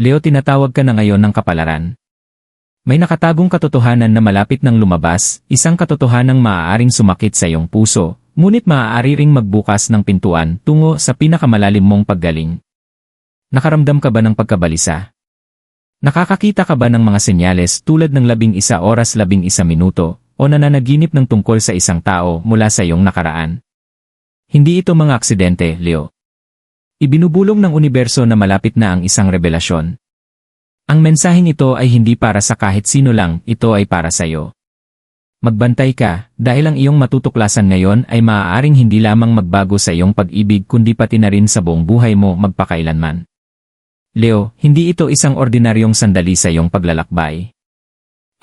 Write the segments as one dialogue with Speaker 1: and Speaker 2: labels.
Speaker 1: Leo tinatawag ka na ngayon ng kapalaran. May nakatagong katotohanan na malapit ng lumabas, isang katotohanang maaaring sumakit sa iyong puso, ngunit maaari ring magbukas ng pintuan tungo sa pinakamalalim mong paggaling. Nakaramdam ka ba ng pagkabalisa? Nakakakita ka ba ng mga senyales tulad ng labing isa oras labing isa minuto o nananaginip ng tungkol sa isang tao mula sa iyong nakaraan? Hindi ito mga aksidente, Leo. Ibinubulong ng universo na malapit na ang isang revelasyon. Ang mensaheng ito ay hindi para sa kahit sino lang, ito ay para sa iyo. Magbantay ka, dahil ang iyong matutuklasan ngayon ay maaaring hindi lamang magbago sa iyong pag-ibig kundi pati na rin sa buong buhay mo magpakailanman. Leo, hindi ito isang ordinaryong sandali sa iyong paglalakbay.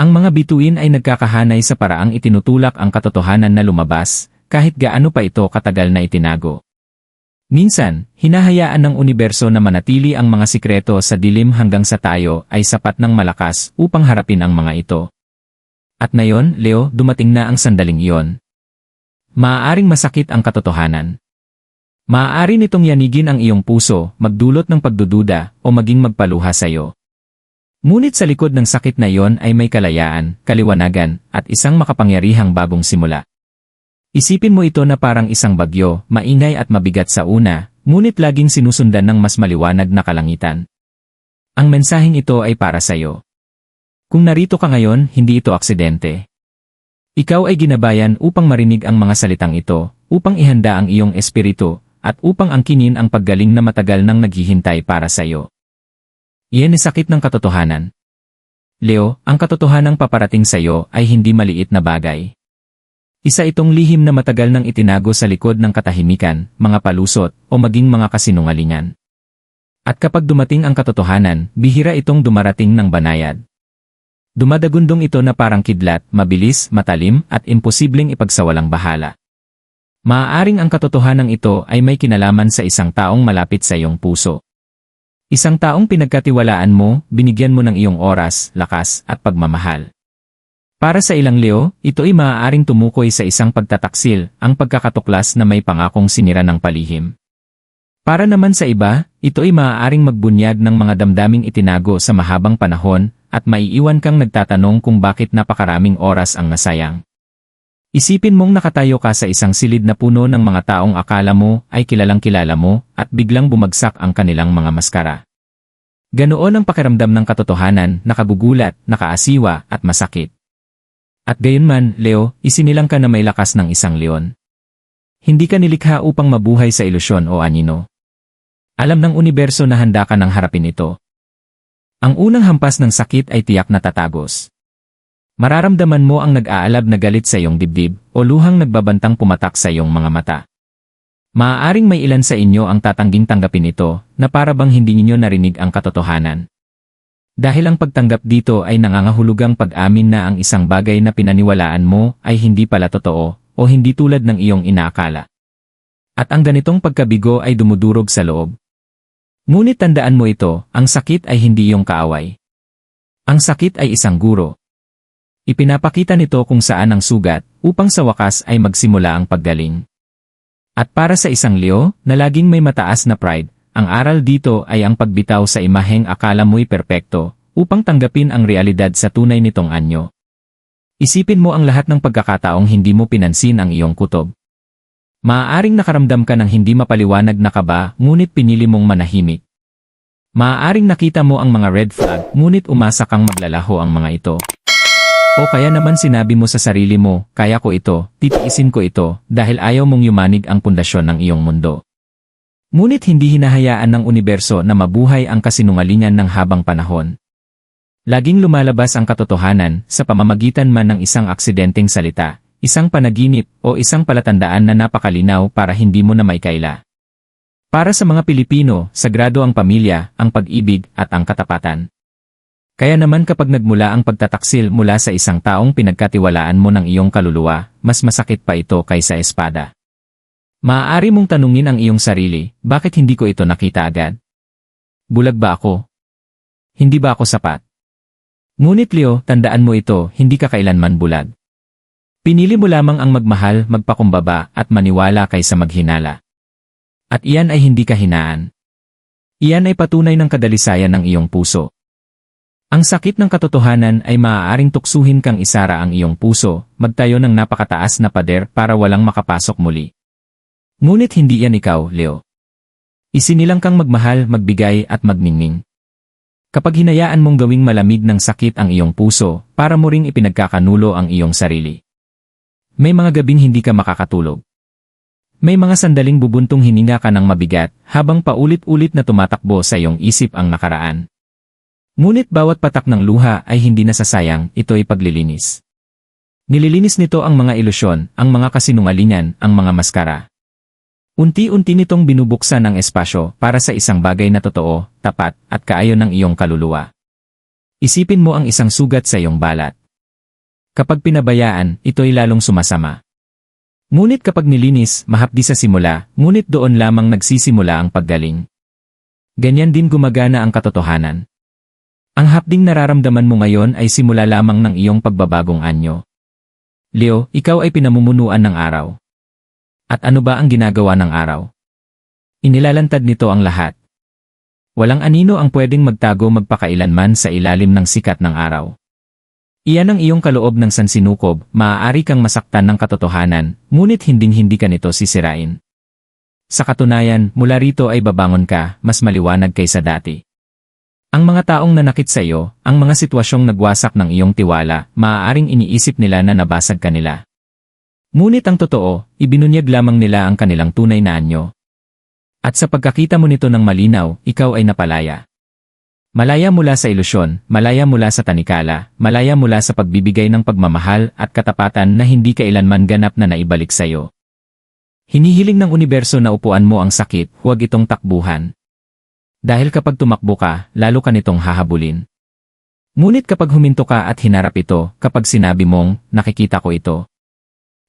Speaker 1: Ang mga bituin ay nagkakahanay sa paraang itinutulak ang katotohanan na lumabas, kahit gaano pa ito katagal na itinago. Minsan, hinahayaan ng universo na manatili ang mga sikreto sa dilim hanggang sa tayo ay sapat ng malakas upang harapin ang mga ito. At ngayon, Leo, dumating na ang sandaling iyon. Maaaring masakit ang katotohanan. Maaari nitong yanigin ang iyong puso, magdulot ng pagdududa, o maging magpaluha sa iyo. Ngunit sa likod ng sakit na iyon ay may kalayaan, kaliwanagan, at isang makapangyarihang bagong simula. Isipin mo ito na parang isang bagyo, maingay at mabigat sa una, ngunit laging sinusundan ng mas maliwanag na kalangitan. Ang mensaheng ito ay para sa iyo. Kung narito ka ngayon, hindi ito aksidente. Ikaw ay ginabayan upang marinig ang mga salitang ito, upang ihanda ang iyong espiritu, at upang angkinin ang paggaling na matagal nang naghihintay para sa iyo. Iyan ay sakit ng katotohanan. Leo, ang katotohanang paparating sa iyo ay hindi maliit na bagay. Isa itong lihim na matagal nang itinago sa likod ng katahimikan, mga palusot, o maging mga kasinungalingan. At kapag dumating ang katotohanan, bihira itong dumarating ng banayad. Dumadagundong ito na parang kidlat, mabilis, matalim, at imposibleng ipagsawalang bahala. Maaaring ang katotohanan ito ay may kinalaman sa isang taong malapit sa iyong puso. Isang taong pinagkatiwalaan mo, binigyan mo ng iyong oras, lakas, at pagmamahal. Para sa ilang Leo, ito ay maaaring tumukoy sa isang pagtataksil, ang pagkakatuklas na may pangakong sinira ng palihim. Para naman sa iba, ito ay maaaring magbunyag ng mga damdaming itinago sa mahabang panahon, at maiiwan kang nagtatanong kung bakit napakaraming oras ang nasayang. Isipin mong nakatayo ka sa isang silid na puno ng mga taong akala mo ay kilalang kilala mo, at biglang bumagsak ang kanilang mga maskara. Ganoon ang pakiramdam ng katotohanan, nakagugulat, nakaasiwa, at masakit. At gayunman, Leo, isinilang ka na may lakas ng isang leon. Hindi ka nilikha upang mabuhay sa ilusyon o anino. Alam ng universo na handa ka ng harapin ito. Ang unang hampas ng sakit ay tiyak na tatagos. Mararamdaman mo ang nag-aalab na galit sa iyong dibdib o luhang nagbabantang pumatak sa iyong mga mata. Maaaring may ilan sa inyo ang tatangging tanggapin ito na para bang hindi ninyo narinig ang katotohanan. Dahil ang pagtanggap dito ay nangangahulugang pag-amin na ang isang bagay na pinaniwalaan mo ay hindi pala totoo o hindi tulad ng iyong inaakala. At ang ganitong pagkabigo ay dumudurog sa loob. Ngunit tandaan mo ito, ang sakit ay hindi iyong kaaway. Ang sakit ay isang guro. Ipinapakita nito kung saan ang sugat upang sa wakas ay magsimula ang paggaling. At para sa isang Leo na laging may mataas na pride, ang aral dito ay ang pagbitaw sa imaheng akala mo'y perpekto upang tanggapin ang realidad sa tunay nitong anyo. Isipin mo ang lahat ng pagkakataong hindi mo pinansin ang iyong kutob. Maaaring nakaramdam ka ng hindi mapaliwanag na kaba ngunit pinili mong manahimik. Maaaring nakita mo ang mga red flag ngunit umasa kang maglalaho ang mga ito. O kaya naman sinabi mo sa sarili mo, kaya ko ito, titiisin ko ito, dahil ayaw mong yumanig ang pundasyon ng iyong mundo. Ngunit hindi hinahayaan ng universo na mabuhay ang kasinungalingan ng habang panahon. Laging lumalabas ang katotohanan sa pamamagitan man ng isang aksidenteng salita, isang panaginip o isang palatandaan na napakalinaw para hindi mo na maikaila. Para sa mga Pilipino, sagrado ang pamilya, ang pag-ibig at ang katapatan. Kaya naman kapag nagmula ang pagtataksil mula sa isang taong pinagkatiwalaan mo ng iyong kaluluwa, mas masakit pa ito kaysa espada. Maaari mong tanungin ang iyong sarili, bakit hindi ko ito nakita agad? Bulag ba ako? Hindi ba ako sapat? Ngunit Leo, tandaan mo ito, hindi ka kailanman bulag. Pinili mo lamang ang magmahal, magpakumbaba, at maniwala kaysa maghinala. At iyan ay hindi kahinaan. Iyan ay patunay ng kadalisayan ng iyong puso. Ang sakit ng katotohanan ay maaaring tuksuhin kang isara ang iyong puso, magtayo ng napakataas na pader para walang makapasok muli. Ngunit hindi yan ikaw, Leo. Isinilang kang magmahal, magbigay at magningning. Kapag hinayaan mong gawing malamig ng sakit ang iyong puso, para mo ring ipinagkakanulo ang iyong sarili. May mga gabing hindi ka makakatulog. May mga sandaling bubuntong hininga ka ng mabigat habang paulit-ulit na tumatakbo sa iyong isip ang nakaraan. Ngunit bawat patak ng luha ay hindi nasasayang, ito'y paglilinis. Nililinis nito ang mga ilusyon, ang mga kasinungalingan, ang mga maskara. Unti-unti nitong binubuksan ang espasyo para sa isang bagay na totoo, tapat, at kaayon ng iyong kaluluwa. Isipin mo ang isang sugat sa iyong balat. Kapag pinabayaan, ito'y lalong sumasama. Ngunit kapag nilinis, mahapdi sa simula, ngunit doon lamang nagsisimula ang paggaling. Ganyan din gumagana ang katotohanan. Ang hapding nararamdaman mo ngayon ay simula lamang ng iyong pagbabagong anyo. Leo, ikaw ay pinamumunuan ng araw. At ano ba ang ginagawa ng araw? Inilalantad nito ang lahat. Walang anino ang pwedeng magtago magpakailanman sa ilalim ng sikat ng araw. Iyan ang iyong kaloob ng sansinukob, maaari kang masaktan ng katotohanan, ngunit hinding-hindi ka nito sisirain. Sa katunayan, mula rito ay babangon ka, mas maliwanag kaysa dati. Ang mga taong nanakit sa iyo, ang mga sitwasyong nagwasak ng iyong tiwala, maaaring iniisip nila na nabasag ka nila. Ngunit ang totoo, ibinunyag lamang nila ang kanilang tunay na anyo. At sa pagkakita mo nito ng malinaw, ikaw ay napalaya. Malaya mula sa ilusyon, malaya mula sa tanikala, malaya mula sa pagbibigay ng pagmamahal at katapatan na hindi kailanman ganap na naibalik sa iyo. Hinihiling ng universo na upuan mo ang sakit, huwag itong takbuhan. Dahil kapag tumakbo ka, lalo ka nitong hahabulin. Ngunit kapag huminto ka at hinarap ito, kapag sinabi mong, nakikita ko ito.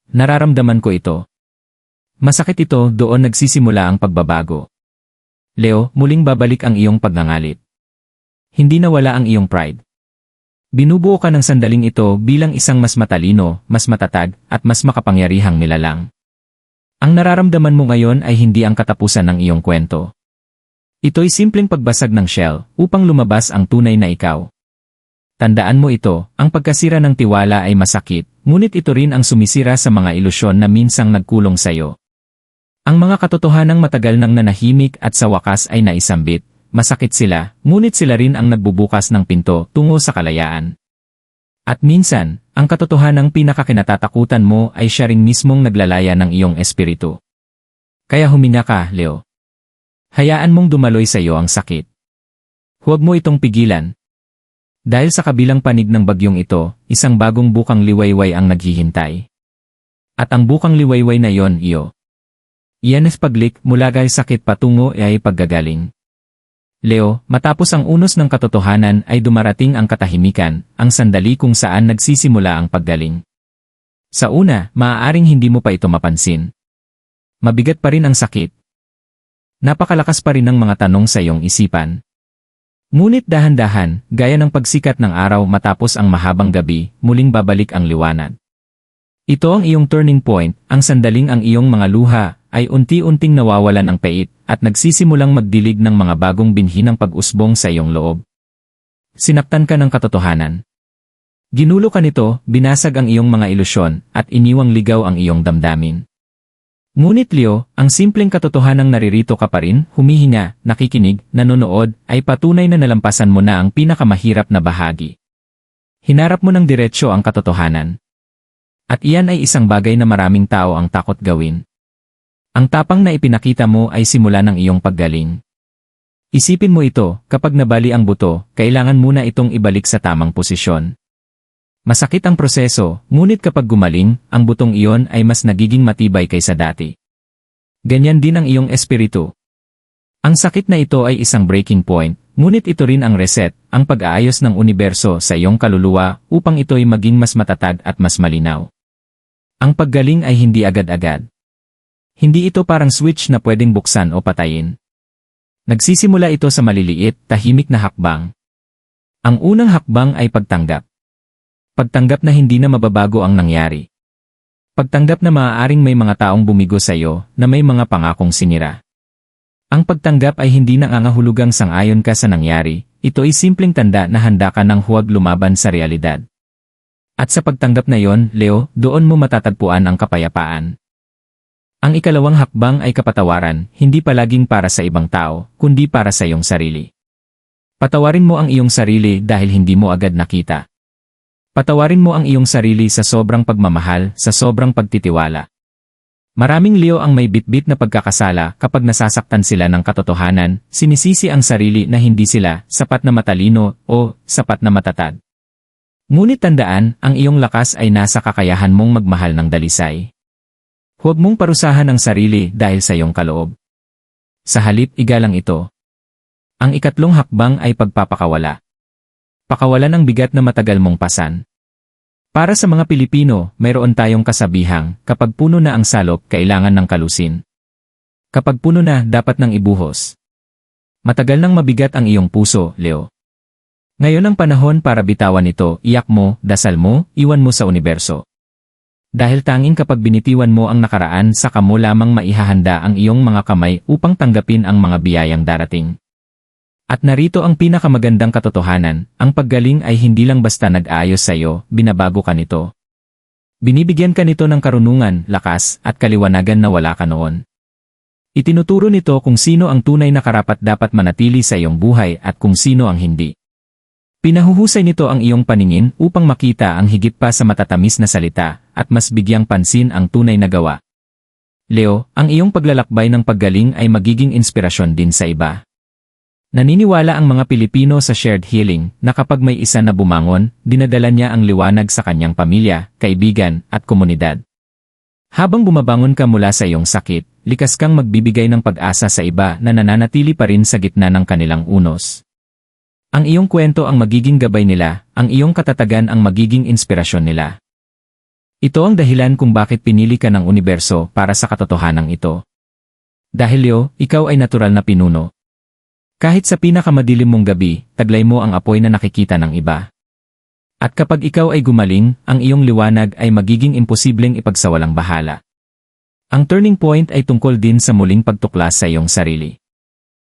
Speaker 1: Nararamdaman ko ito. Masakit ito, doon nagsisimula ang pagbabago. Leo, muling babalik ang iyong pagngangalit. Hindi nawala ang iyong pride. Binubuo ka ng sandaling ito bilang isang mas matalino, mas matatag, at mas makapangyarihang nilalang. Ang nararamdaman mo ngayon ay hindi ang katapusan ng iyong kwento. Ito'y simpleng pagbasag ng shell upang lumabas ang tunay na ikaw. Tandaan mo ito, ang pagkasira ng tiwala ay masakit, ngunit ito rin ang sumisira sa mga ilusyon na minsang nagkulong sayo. Ang mga katotohanang matagal nang nanahimik at sa wakas ay naisambit, masakit sila, ngunit sila rin ang nagbubukas ng pinto tungo sa kalayaan. At minsan, ang katotohanang pinakakinatatakutan mo ay siya ring mismong naglalaya ng iyong espiritu. Kaya huminga ka, Leo. Hayaan mong dumaloy sa iyo ang sakit. Huwag mo itong pigilan. Dahil sa kabilang panig ng bagyong ito, isang bagong bukang liwayway ang naghihintay. At ang bukang liwayway na yon iyo. Iyan is paglik mula kay sakit patungo ay paggagaling. Leo, matapos ang unos ng katotohanan ay dumarating ang katahimikan, ang sandali kung saan nagsisimula ang paggaling. Sa una, maaaring hindi mo pa ito mapansin. Mabigat pa rin ang sakit, Napakalakas pa rin ng mga tanong sa iyong isipan. Ngunit dahan-dahan, gaya ng pagsikat ng araw matapos ang mahabang gabi, muling babalik ang liwanag. Ito ang iyong turning point, ang sandaling ang iyong mga luha, ay unti-unting nawawalan ng pait, at nagsisimulang magdilig ng mga bagong binhi ng pag-usbong sa iyong loob. Sinaktan ka ng katotohanan. Ginulo ka nito, binasag ang iyong mga ilusyon, at iniwang ligaw ang iyong damdamin. Ngunit Leo, ang simpleng katotohanang naririto ka pa rin, humihinga, nakikinig, nanonood, ay patunay na nalampasan mo na ang pinakamahirap na bahagi. Hinarap mo ng diretsyo ang katotohanan. At iyan ay isang bagay na maraming tao ang takot gawin. Ang tapang na ipinakita mo ay simula ng iyong paggaling. Isipin mo ito, kapag nabali ang buto, kailangan muna itong ibalik sa tamang posisyon. Masakit ang proseso, ngunit kapag gumaling, ang butong iyon ay mas nagiging matibay kaysa dati. Ganyan din ang iyong espiritu. Ang sakit na ito ay isang breaking point, ngunit ito rin ang reset, ang pag-aayos ng universo sa iyong kaluluwa upang ito'y maging mas matatag at mas malinaw. Ang paggaling ay hindi agad-agad. Hindi ito parang switch na pwedeng buksan o patayin. Nagsisimula ito sa maliliit, tahimik na hakbang. Ang unang hakbang ay pagtanggap. Pagtanggap na hindi na mababago ang nangyari. Pagtanggap na maaaring may mga taong bumigo sa iyo na may mga pangakong sinira. Ang pagtanggap ay hindi nangangahulugang sangayon ka sa nangyari, ito ay simpleng tanda na handa ka ng huwag lumaban sa realidad. At sa pagtanggap na yon, Leo, doon mo matatagpuan ang kapayapaan. Ang ikalawang hakbang ay kapatawaran, hindi palaging para sa ibang tao, kundi para sa iyong sarili. Patawarin mo ang iyong sarili dahil hindi mo agad nakita. Patawarin mo ang iyong sarili sa sobrang pagmamahal, sa sobrang pagtitiwala. Maraming Leo ang may bitbit na pagkakasala kapag nasasaktan sila ng katotohanan, sinisisi ang sarili na hindi sila sapat na matalino o sapat na matatag. Ngunit tandaan, ang iyong lakas ay nasa kakayahan mong magmahal ng dalisay. Huwag mong parusahan ang sarili dahil sa iyong kaloob. Sa halip igalang ito. Ang ikatlong hakbang ay pagpapakawala. Pakawalan ang bigat na matagal mong pasan. Para sa mga Pilipino, mayroon tayong kasabihang, kapag puno na ang salop, kailangan ng kalusin. Kapag puno na, dapat nang ibuhos. Matagal nang mabigat ang iyong puso, Leo. Ngayon ang panahon para bitawan ito, iyak mo, dasal mo, iwan mo sa universo. Dahil tanging kapag binitiwan mo ang nakaraan saka mo lamang maihahanda ang iyong mga kamay upang tanggapin ang mga biyayang darating. At narito ang pinakamagandang katotohanan, ang paggaling ay hindi lang basta nag-ayos sa iyo, binabago ka nito. Binibigyan ka nito ng karunungan, lakas, at kaliwanagan na wala ka noon. Itinuturo nito kung sino ang tunay na karapat dapat manatili sa iyong buhay at kung sino ang hindi. Pinahuhusay nito ang iyong paningin upang makita ang higit pa sa matatamis na salita at mas bigyang pansin ang tunay na gawa. Leo, ang iyong paglalakbay ng paggaling ay magiging inspirasyon din sa iba. Naniniwala ang mga Pilipino sa shared healing na kapag may isa na bumangon, dinadala niya ang liwanag sa kanyang pamilya, kaibigan, at komunidad. Habang bumabangon ka mula sa iyong sakit, likas kang magbibigay ng pag-asa sa iba na nananatili pa rin sa gitna ng kanilang unos. Ang iyong kwento ang magiging gabay nila, ang iyong katatagan ang magiging inspirasyon nila. Ito ang dahilan kung bakit pinili ka ng universo para sa katotohanan ito. Dahil Leo, ikaw ay natural na pinuno, kahit sa pinakamadilim mong gabi, taglay mo ang apoy na nakikita ng iba. At kapag ikaw ay gumaling, ang iyong liwanag ay magiging imposibleng ipagsawalang bahala. Ang turning point ay tungkol din sa muling pagtuklas sa iyong sarili.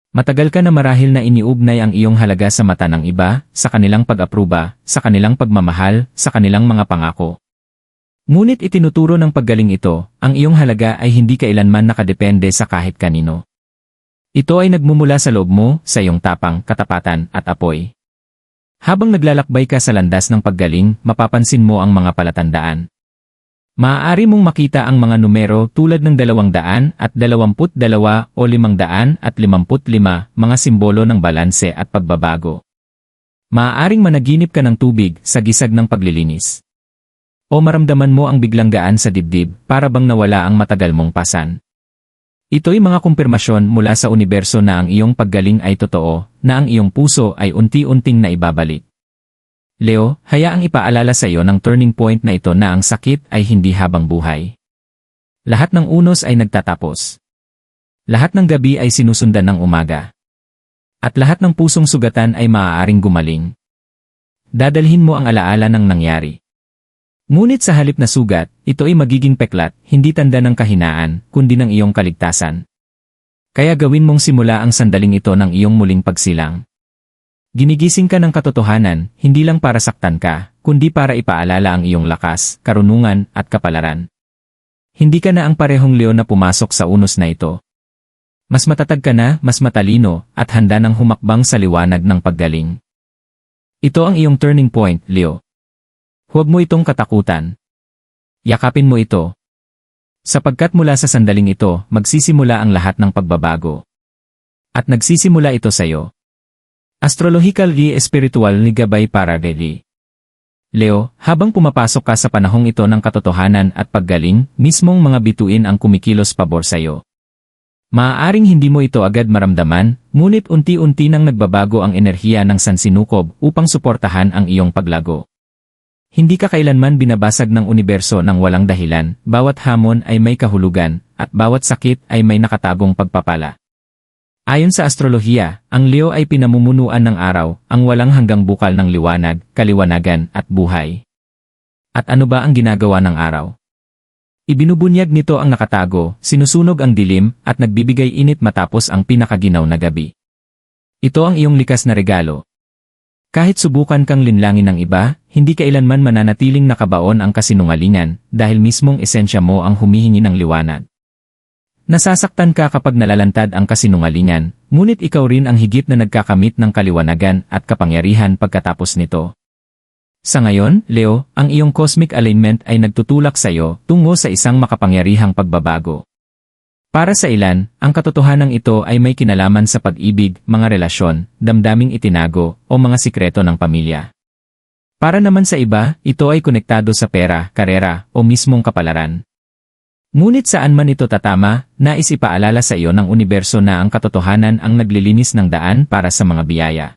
Speaker 1: Matagal ka na marahil na iniugnay ang iyong halaga sa mata ng iba, sa kanilang pag-apruba, sa kanilang pagmamahal, sa kanilang mga pangako. Ngunit itinuturo ng paggaling ito, ang iyong halaga ay hindi kailanman nakadepende sa kahit kanino. Ito ay nagmumula sa loob mo, sa iyong tapang, katapatan, at apoy. Habang naglalakbay ka sa landas ng paggaling, mapapansin mo ang mga palatandaan. Maaari mong makita ang mga numero tulad ng 200 at 22 o 500 at 55 mga simbolo ng balanse at pagbabago. Maaaring managinip ka ng tubig sa gisag ng paglilinis. O maramdaman mo ang biglang gaan sa dibdib para bang nawala ang matagal mong pasan. Ito'y mga kumpirmasyon mula sa universo na ang iyong paggaling ay totoo, na ang iyong puso ay unti-unting naibabalik. Leo, hayaang ipaalala sa iyo ng turning point na ito na ang sakit ay hindi habang buhay. Lahat ng unos ay nagtatapos. Lahat ng gabi ay sinusundan ng umaga. At lahat ng pusong sugatan ay maaaring gumaling. Dadalhin mo ang alaala ng nangyari. Ngunit sa halip na sugat, ito ay magiging peklat, hindi tanda ng kahinaan, kundi ng iyong kaligtasan. Kaya gawin mong simula ang sandaling ito ng iyong muling pagsilang. Ginigising ka ng katotohanan, hindi lang para saktan ka, kundi para ipaalala ang iyong lakas, karunungan, at kapalaran. Hindi ka na ang parehong leon na pumasok sa unos na ito. Mas matatag ka na, mas matalino, at handa ng humakbang sa liwanag ng paggaling. Ito ang iyong turning point, Leo. Huwag mo itong katakutan. Yakapin mo ito. Sapagkat mula sa sandaling ito, magsisimula ang lahat ng pagbabago. At nagsisimula ito sa iyo. Astrological G Espiritual ni Gabay para Geli. Leo, habang pumapasok ka sa panahong ito ng katotohanan at paggaling, mismong mga bituin ang kumikilos pabor sa iyo. Maaaring hindi mo ito agad maramdaman, ngunit unti-unti nang nagbabago ang enerhiya ng sansinukob upang suportahan ang iyong paglago. Hindi ka kailanman binabasag ng universo ng walang dahilan, bawat hamon ay may kahulugan, at bawat sakit ay may nakatagong pagpapala. Ayon sa astrolohiya, ang Leo ay pinamumunuan ng araw, ang walang hanggang bukal ng liwanag, kaliwanagan, at buhay. At ano ba ang ginagawa ng araw? Ibinubunyag nito ang nakatago, sinusunog ang dilim, at nagbibigay init matapos ang pinakaginaw na gabi. Ito ang iyong likas na regalo. Kahit subukan kang linlangin ng iba, hindi kailanman mananatiling nakabaon ang kasinungalingan dahil mismong esensya mo ang humihingi ng liwanag. Nasasaktan ka kapag nalalantad ang kasinungalingan, ngunit ikaw rin ang higit na nagkakamit ng kaliwanagan at kapangyarihan pagkatapos nito. Sa ngayon, Leo, ang iyong cosmic alignment ay nagtutulak sa iyo tungo sa isang makapangyarihang pagbabago. Para sa ilan, ang katotohanan ito ay may kinalaman sa pag-ibig, mga relasyon, damdaming itinago, o mga sikreto ng pamilya. Para naman sa iba, ito ay konektado sa pera, karera, o mismong kapalaran. Ngunit saan man ito tatama, nais ipaalala sa iyo ng universo na ang katotohanan ang naglilinis ng daan para sa mga biyaya.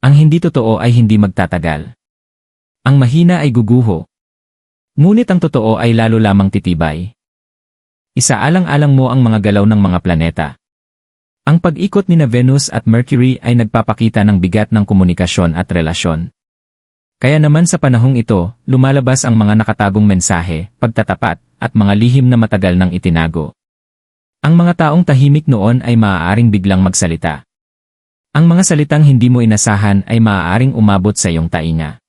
Speaker 1: Ang hindi totoo ay hindi magtatagal. Ang mahina ay guguho. Ngunit ang totoo ay lalo lamang titibay. Isaalang-alang mo ang mga galaw ng mga planeta. Ang pag-ikot ni na Venus at Mercury ay nagpapakita ng bigat ng komunikasyon at relasyon. Kaya naman sa panahong ito, lumalabas ang mga nakatagong mensahe, pagtatapat, at mga lihim na matagal nang itinago. Ang mga taong tahimik noon ay maaaring biglang magsalita. Ang mga salitang hindi mo inasahan ay maaaring umabot sa iyong tainga.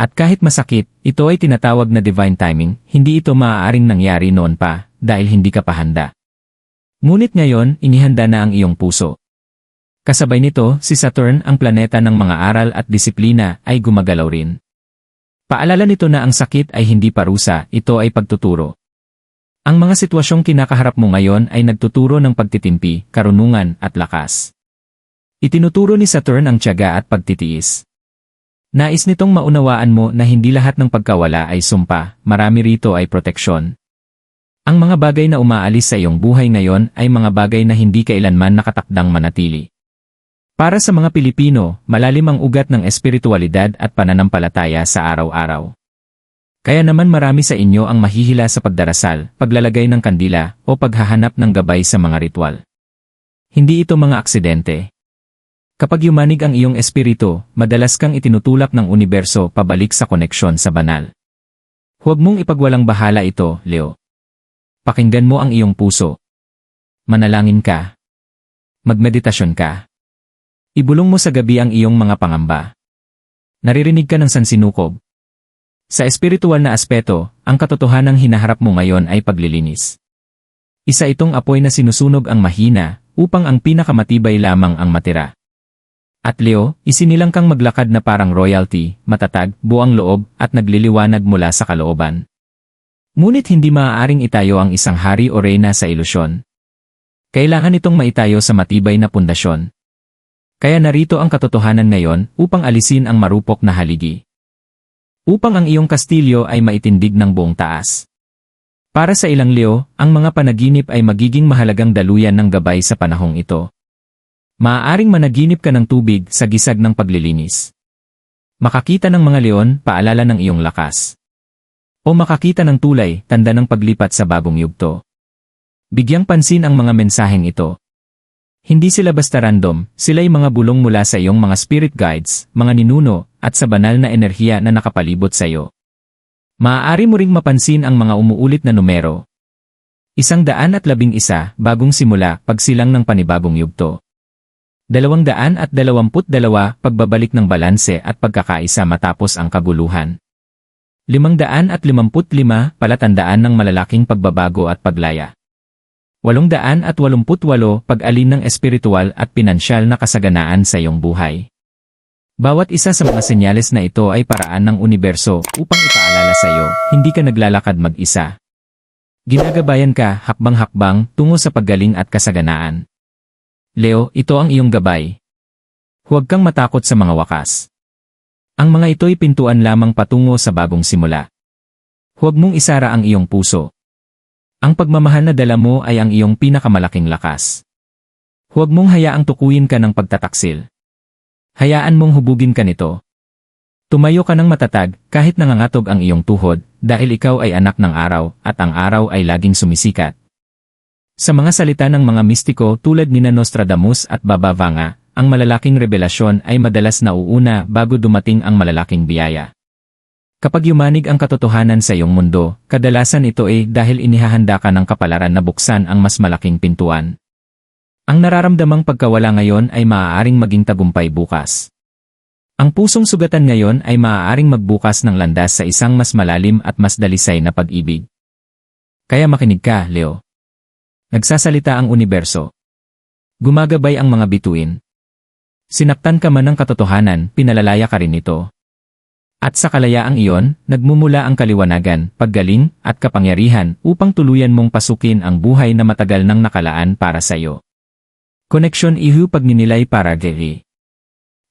Speaker 1: At kahit masakit, ito ay tinatawag na divine timing, hindi ito maaaring nangyari noon pa, dahil hindi ka pa handa. Ngunit ngayon, inihanda na ang iyong puso. Kasabay nito, si Saturn, ang planeta ng mga aral at disiplina, ay gumagalaw rin. Paalala nito na ang sakit ay hindi parusa, ito ay pagtuturo. Ang mga sitwasyong kinakaharap mo ngayon ay nagtuturo ng pagtitimpi, karunungan, at lakas. Itinuturo ni Saturn ang tiyaga at pagtitiis. Nais nitong maunawaan mo na hindi lahat ng pagkawala ay sumpa, marami rito ay proteksyon. Ang mga bagay na umaalis sa iyong buhay ngayon ay mga bagay na hindi kailanman nakatakdang manatili. Para sa mga Pilipino, malalim ang ugat ng espiritualidad at pananampalataya sa araw-araw. Kaya naman marami sa inyo ang mahihila sa pagdarasal, paglalagay ng kandila, o paghahanap ng gabay sa mga ritual. Hindi ito mga aksidente. Kapag yumanig ang iyong espiritu, madalas kang itinutulak ng universo pabalik sa koneksyon sa banal. Huwag mong ipagwalang bahala ito, Leo. Pakinggan mo ang iyong puso. Manalangin ka. Magmeditasyon ka. Ibulong mo sa gabi ang iyong mga pangamba. Naririnig ka ng sansinukob. Sa espiritual na aspeto, ang katotohanang hinaharap mo ngayon ay paglilinis. Isa itong apoy na sinusunog ang mahina, upang ang pinakamatibay lamang ang matira. At Leo, isinilang kang maglakad na parang royalty, matatag, buang loob, at nagliliwanag mula sa kalooban. Ngunit hindi maaaring itayo ang isang hari o reyna sa ilusyon. Kailangan itong maitayo sa matibay na pundasyon. Kaya narito ang katotohanan ngayon upang alisin ang marupok na haligi. Upang ang iyong kastilyo ay maitindig ng buong taas. Para sa ilang Leo, ang mga panaginip ay magiging mahalagang daluyan ng gabay sa panahong ito. Maaaring managinip ka ng tubig sa gisag ng paglilinis. Makakita ng mga leon, paalala ng iyong lakas. O makakita ng tulay, tanda ng paglipat sa bagong yugto. Bigyang pansin ang mga mensaheng ito. Hindi sila basta random, sila'y mga bulong mula sa iyong mga spirit guides, mga ninuno, at sa banal na enerhiya na nakapalibot sa iyo. Maaari mo ring mapansin ang mga umuulit na numero. Isang daan at labing isa, bagong simula, pagsilang ng panibagong yugto. Dalawang daan at dalawamput dalawa, pagbabalik ng balanse at pagkakaisa matapos ang kaguluhan. Limang daan at limamput lima, palatandaan ng malalaking pagbabago at paglaya. 888 pag-alin ng espiritual at pinansyal na kasaganaan sa iyong buhay. Bawat isa sa mga senyales na ito ay paraan ng universo upang ipaalala sa iyo, hindi ka naglalakad mag-isa. Ginagabayan ka hakbang-hakbang tungo sa paggaling at kasaganaan. Leo, ito ang iyong gabay. Huwag kang matakot sa mga wakas. Ang mga ito'y pintuan lamang patungo sa bagong simula. Huwag mong isara ang iyong puso. Ang pagmamahal na dala mo ay ang iyong pinakamalaking lakas. Huwag mong hayaang tukuyin ka ng pagtataksil. Hayaan mong hubugin ka nito. Tumayo ka ng matatag kahit nangangatog ang iyong tuhod dahil ikaw ay anak ng araw at ang araw ay laging sumisikat. Sa mga salita ng mga mistiko tulad ni Nostradamus at Baba Vanga, ang malalaking revelasyon ay madalas nauuna bago dumating ang malalaking biyaya. Kapag yumanig ang katotohanan sa iyong mundo, kadalasan ito ay dahil inihahanda ka ng kapalaran na buksan ang mas malaking pintuan. Ang nararamdamang pagkawala ngayon ay maaaring maging tagumpay bukas. Ang pusong sugatan ngayon ay maaaring magbukas ng landas sa isang mas malalim at mas dalisay na pag-ibig. Kaya makinig ka, Leo. Nagsasalita ang universo. Gumagabay ang mga bituin. Sinaktan ka man ng katotohanan, pinalalaya ka rin nito. At sa kalayaang iyon, nagmumula ang kaliwanagan, paggaling, at kapangyarihan upang tuluyan mong pasukin ang buhay na matagal nang nakalaan para sa iyo. Koneksyon ihu pagninilay para Gary.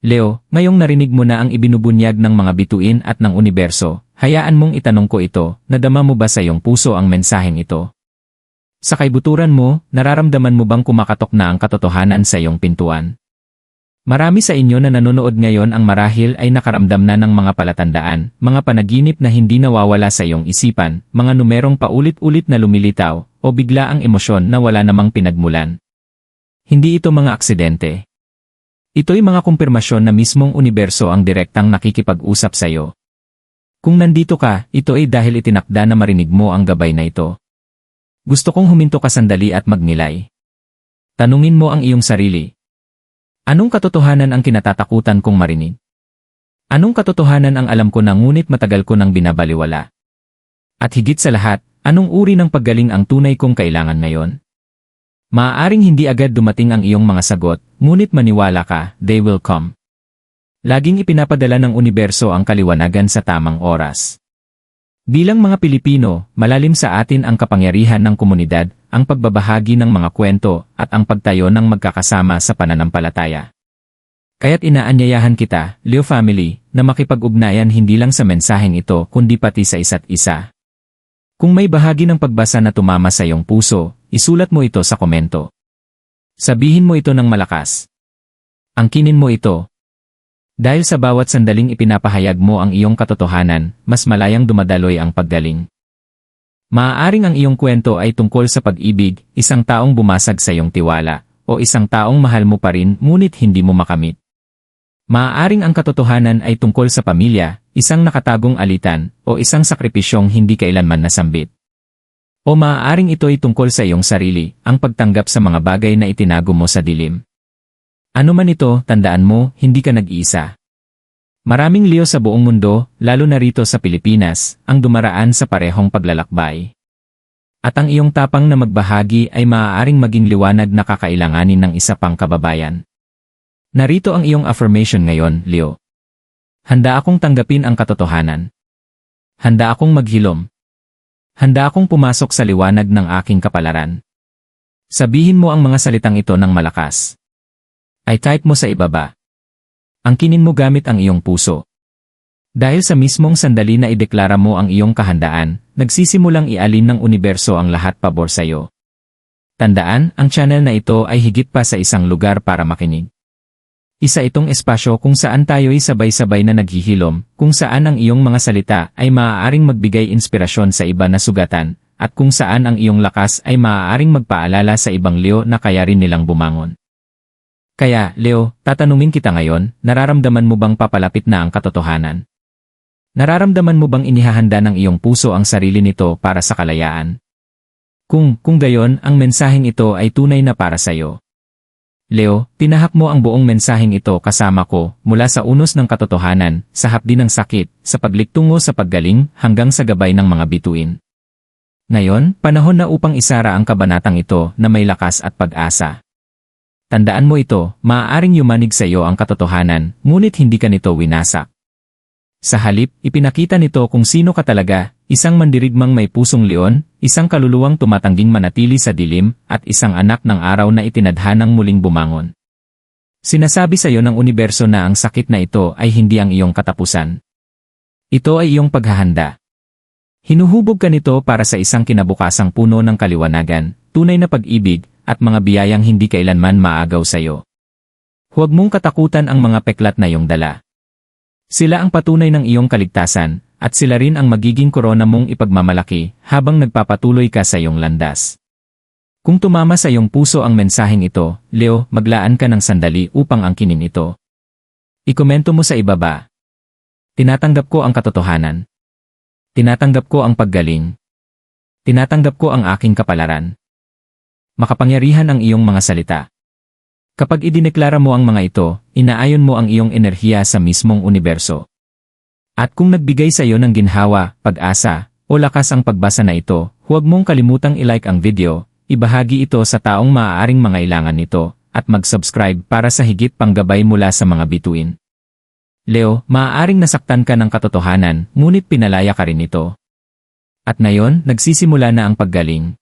Speaker 1: Leo, ngayong narinig mo na ang ibinubunyag ng mga bituin at ng universo, hayaan mong itanong ko ito, nadama mo ba sa iyong puso ang mensaheng ito? Sa kaibuturan mo, nararamdaman mo bang kumakatok na ang katotohanan sa iyong pintuan? Marami sa inyo na nanonood ngayon ang marahil ay nakaramdam na ng mga palatandaan, mga panaginip na hindi nawawala sa iyong isipan, mga numerong paulit-ulit na lumilitaw, o bigla ang emosyon na wala namang pinagmulan. Hindi ito mga aksidente. Ito'y mga kumpirmasyon na mismong universo ang direktang nakikipag-usap sa iyo. Kung nandito ka, ito ay dahil itinakda na marinig mo ang gabay na ito. Gusto kong huminto ka sandali at magnilay. Tanungin mo ang iyong sarili, Anong katotohanan ang kinatatakutan kong marinig? Anong katotohanan ang alam ko na ngunit matagal ko nang binabaliwala? At higit sa lahat, anong uri ng paggaling ang tunay kong kailangan ngayon? Maaaring hindi agad dumating ang iyong mga sagot, ngunit maniwala ka, they will come. Laging ipinapadala ng universo ang kaliwanagan sa tamang oras. Bilang mga Pilipino, malalim sa atin ang kapangyarihan ng komunidad, ang pagbabahagi ng mga kwento, at ang pagtayo ng magkakasama sa pananampalataya. Kaya't inaanyayahan kita, Leo Family, na makipag-ugnayan hindi lang sa mensaheng ito kundi pati sa isa't isa. Kung may bahagi ng pagbasa na tumama sa iyong puso, isulat mo ito sa komento. Sabihin mo ito ng malakas. Angkinin mo ito, dahil sa bawat sandaling ipinapahayag mo ang iyong katotohanan, mas malayang dumadaloy ang paggaling. Maaaring ang iyong kwento ay tungkol sa pag-ibig, isang taong bumasag sa iyong tiwala, o isang taong mahal mo pa rin ngunit hindi mo makamit. Maaaring ang katotohanan ay tungkol sa pamilya, isang nakatagong alitan, o isang sakripisyong hindi kailanman nasambit. O maaaring ito ay tungkol sa iyong sarili, ang pagtanggap sa mga bagay na itinago mo sa dilim. Ano man ito, tandaan mo, hindi ka nag-iisa. Maraming Leo sa buong mundo, lalo na rito sa Pilipinas, ang dumaraan sa parehong paglalakbay. At ang iyong tapang na magbahagi ay maaaring maging liwanag na kakailanganin ng isa pang kababayan. Narito ang iyong affirmation ngayon, Leo. Handa akong tanggapin ang katotohanan. Handa akong maghilom. Handa akong pumasok sa liwanag ng aking kapalaran. Sabihin mo ang mga salitang ito ng malakas ay type mo sa ibaba. Angkinin mo gamit ang iyong puso. Dahil sa mismong sandali na ideklara mo ang iyong kahandaan, nagsisimulang ialin ng universo ang lahat pabor sa iyo. Tandaan, ang channel na ito ay higit pa sa isang lugar para makinig. Isa itong espasyo kung saan tayo'y sabay-sabay na naghihilom, kung saan ang iyong mga salita ay maaaring magbigay inspirasyon sa iba na sugatan, at kung saan ang iyong lakas ay maaaring magpaalala sa ibang leo na kaya rin nilang bumangon. Kaya, Leo, tatanungin kita ngayon, nararamdaman mo bang papalapit na ang katotohanan? Nararamdaman mo bang inihahanda ng iyong puso ang sarili nito para sa kalayaan? Kung, kung gayon, ang mensaheng ito ay tunay na para sa iyo. Leo, tinahak mo ang buong mensaheng ito kasama ko, mula sa unos ng katotohanan, sa hapdi ng sakit, sa pagliktungo sa paggaling, hanggang sa gabay ng mga bituin. Ngayon, panahon na upang isara ang kabanatang ito na may lakas at pag-asa. Tandaan mo ito, maaaring yumanig sa iyo ang katotohanan, ngunit hindi ka nito winasak. Sa halip, ipinakita nito kung sino ka talaga, isang mandirigmang may pusong leon, isang kaluluwang tumatangging manatili sa dilim, at isang anak ng araw na itinadhanang muling bumangon. Sinasabi sa iyo ng universo na ang sakit na ito ay hindi ang iyong katapusan. Ito ay iyong paghahanda. Hinuhubog ka nito para sa isang kinabukasang puno ng kaliwanagan, tunay na pag-ibig, at mga biyayang hindi kailanman maagaw sa iyo. Huwag mong katakutan ang mga peklat na iyong dala. Sila ang patunay ng iyong kaligtasan, at sila rin ang magiging korona mong ipagmamalaki habang nagpapatuloy ka sa iyong landas. Kung tumama sa iyong puso ang mensaheng ito, Leo, maglaan ka ng sandali upang angkinin ito. Ikomento mo sa ibaba. Tinatanggap ko ang katotohanan. Tinatanggap ko ang paggaling. Tinatanggap ko ang aking kapalaran. Makapangyarihan ang iyong mga salita. Kapag idineklara mo ang mga ito, inaayon mo ang iyong enerhiya sa mismong universo. At kung nagbigay sa iyo ng ginhawa, pag-asa, o lakas ang pagbasa na ito, huwag mong kalimutang i-like ang video, ibahagi ito sa taong maaaring mangailangan nito, at mag-subscribe para sa higit pang gabay mula sa mga bituin. Leo, maaaring nasaktan ka ng katotohanan, ngunit pinalaya ka rin nito. At ngayon, nagsisimula na ang paggaling.